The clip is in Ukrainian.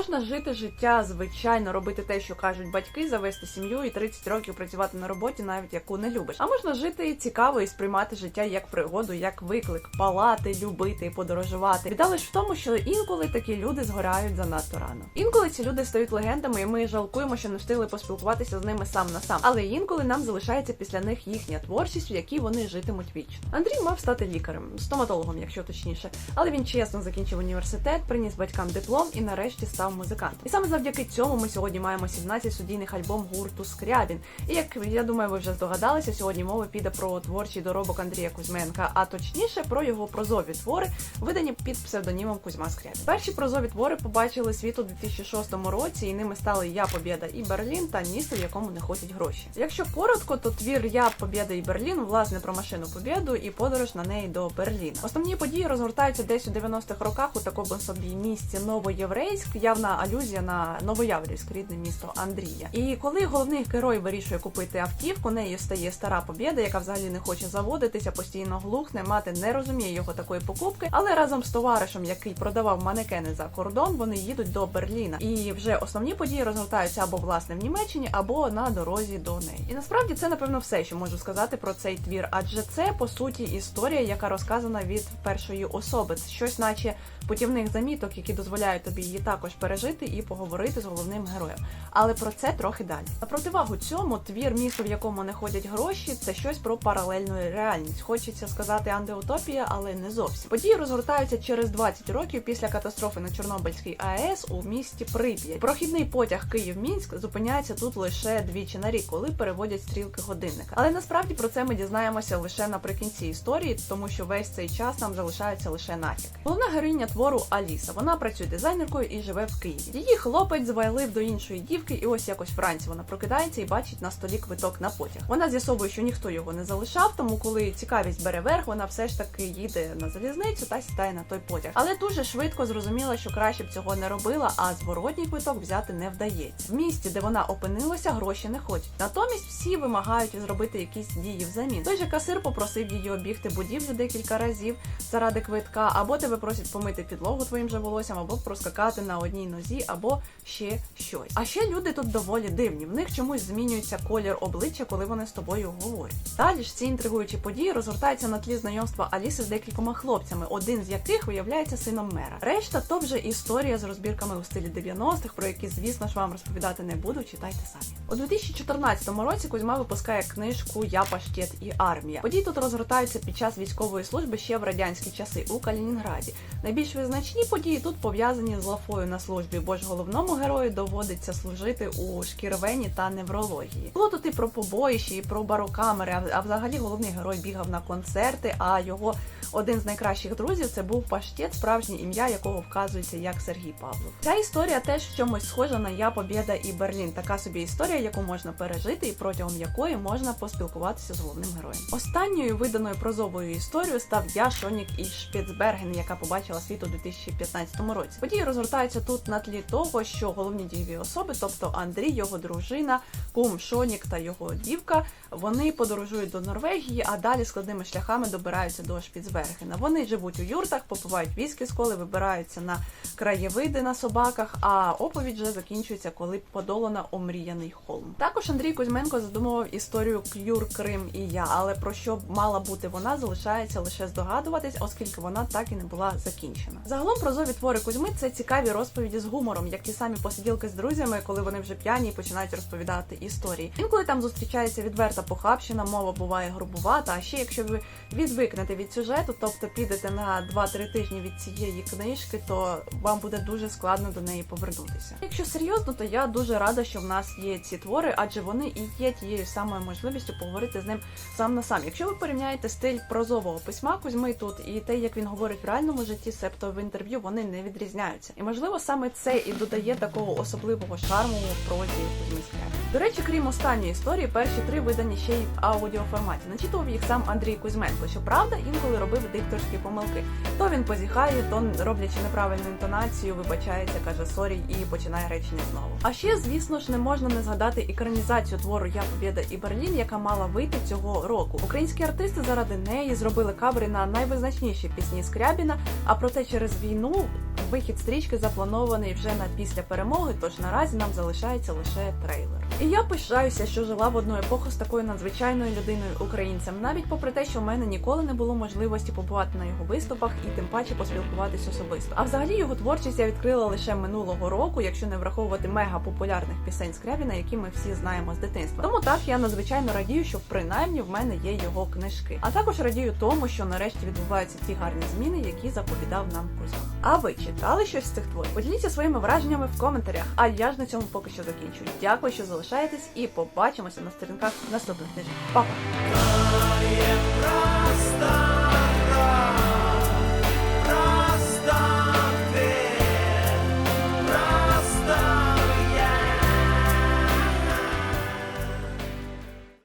Можна жити життя звичайно, робити те, що кажуть батьки, завести сім'ю і 30 років працювати на роботі, навіть яку не любиш. А можна жити цікаво і сприймати життя як пригоду, як виклик, палати, любити подорожувати. Біда лиш в тому, що інколи такі люди згорають занадто рано. Інколи ці люди стають легендами, і ми жалкуємо, що не встигли поспілкуватися з ними сам на сам. Але інколи нам залишається після них їхня творчість, в якій вони житимуть вічно. Андрій мав стати лікарем, стоматологом, якщо точніше, але він чесно закінчив університет, приніс батькам диплом і нарешті став музикантом. І саме завдяки цьому ми сьогодні маємо 17 студійних альбом гурту Скрябін. І як я думаю, ви вже здогадалися, сьогодні мова піде про творчий доробок Андрія Кузьменка, а точніше про його прозові твори, видані під псевдонімом Кузьма Скрябін. Перші прозові твори побачили світ у 2006 році, і ними стали Я Побєда і Берлін та місто, в якому не ходять гроші. Якщо коротко, то твір Я Побєда і Берлін власне про машину Побєду і подорож на неї до Берліна. Основні події розгортаються десь у 90-х роках у такому собі місті Новоєврейськ, явна алюзія на Новояврівськ, рідне місто Андрія. І коли головний герой вирішує купити автівку, нею стає стара Побєда, яка взагалі не хоче заводитися, постійно глухне, мати не розуміє його такої покупки, але разом з товаришем, який продавав манекени за кордон, вони їдуть до Берліна. І вже основні події розгортаються або власне в Німеччині, або на дорозі до неї. І насправді це напевно все, що можу сказати про цей твір, адже це по суті історія, яка розказана від першої особи. Щось, наче путівних заміток, які дозволяють тобі її також пережити і поговорити з головним героєм. Але про це трохи далі. На противагу цьому твір місто, в якому не ходять гроші, це щось про паралельну реальність. Хочеться сказати антиутопія, але не зовсім. Події розгортаються через 20 років після катастрофи на Чорнобильській АЕС у місті Прип'ять. Прохідний потяг Київ-Мінськ зупиняється тут лише двічі на рік, коли переводять стрілки годинника. Але насправді про це ми дізнаємося лише наприкінці історії, тому що весь цей час нам залишається лише натяк. Головна героїня твору Аліса. Вона працює дизайнеркою і живе в Києві. Її хлопець звалив до іншої дівки, і ось якось вранці вона прокидається і бачить на столі квиток на потяг. Вона з'ясовує, що ніхто його не залишав, тому коли цікавість бере верх, вона все ж таки їде на залізницю та сідає на той потяг. Але дуже швидко зрозуміла, що краще б цього не робила, а зворотній квиток взяти не вдається. В місті, де вона опинилася, гроші не хочуть. Натомість всі вимагають зробити якісь дії взамін. Той же касир попросив її обігти будівлю декілька разів заради квитка, або тебе просять помити підлогу твоїм же волоссям, або проскакати на одній нозі, або ще щось. А ще люди тут доволі дивні. В них чомусь змінюється колір обличчя, коли вони з тобою говорять. Далі ж ці інтригуючі події розгортаються на тлі знайомства Аліси з декількома хлопцями, один з яких виявляється сином мера. Решта то вже історія з розбірками у стилі 90-х, про які, звісно ж, вам розповідати не буду. Читайте самі. У 2014 році Кузьма випускає книжку Я паштет і армія. Події тут розгортаються під час військової служби ще в радянські часи у Калінінграді. Найбільш визначні події тут пов'язані з лафою на службі, бо ж головному герою доводиться служити у шкіровені та неврології. Було тут і про побоїще, і про барокамери. А взагалі головний герой бігав на концерти. А його один з найкращих друзів це був паштет, справжнє ім'я якого вказується як Сергій Павлов. Ця історія теж в чомусь схожа на Я Побєда і Берлін. Така собі історія, яку можна пережити, і протягом якої можна поспілкуватися з головним героєм. Останньою виданою прозовою історією став Я Шонік із Шпіцберген, яка побачила світ у 2015 році. Події розгортаються тут на тлі того, що головні дієві особи, тобто Андрій, його дружина, кум Шонік та його дівка, вони подорожують до Норвегії, а далі складними шляхами добираються до Шпіцбергена. Вони живуть у юртах, попивають віскі з коли, вибираються на краєвиди на собаках. А оповідь вже закінчується, коли подолана омріяний холм. Також Андрій Кузьменко задумував історію Клюр, Крим і я, але про що мала бути вона, залишається лише здогадуватись, оскільки вона так і не була закінчена. Загалом прозові твори Кузьми це цікаві розповіді з гумором, як ті самі посиділки з друзями, коли вони вже п'яні і починають розповідати історії. Інколи там зустрічається відверта похабщина, мова буває грубувата. А ще якщо ви відвикнете від сюжету, тобто підете на 2-3 тижні від цієї книжки, то вам буде дуже складно до неї повернутися. Якщо серйозно, то я дуже рада, що в нас є ці твори, адже вони і є тією самою можливістю поговорити з ним сам на сам. Якщо ви порівняєте стиль прозового письма Кузьми тут і те, як він говорить в реальному житті, себто в інтерв'ю, вони не відрізняються. І можливо саме це і додає такого особливого шарму в прозі Кузьми Скрябіна. До речі, крім останньої історії, перші три видані ще й в аудіоформаті. Начитував їх сам Андрій Кузьменко. Щоправда, інколи робив дикторські помилки. То він позіхає, то роблячи неправильну інтонацію, вибачається, каже сорі і починає речення знову. А ще, звісно ж, не можна не згадати екранізацію твору Я Побєда і Берлін, яка мала вийти цього року. Українські артисти заради неї зробили кавери на найвизначніші пісні Скрябіна. А проте через війну вихід стрічки запланований вже на після перемоги, тож наразі нам залишається лише трейлер. І я пишаюся, що жила в одну епоху з такою надзвичайною людиною українцем, навіть попри те, що в мене ніколи не було можливості побувати на його виступах і тим паче поспілкуватись особисто. А взагалі його творчість я відкрила лише минулого року, якщо не враховувати мега популярних пісень Скрябіна, які ми всі знаємо з дитинства. Тому так я надзвичайно радію, що принаймні в мене є його книжки. А також радію тому, що нарешті відбуваються ті гарні зміни, які заповідав нам Кузьма. А ви читали щось з цих творів? Поділіться своїми враженнями в коментарях. А я ж на цьому поки що закінчую. Дякую, що Залишайтесь і побачимося на сторінках наступних тижнів. папа.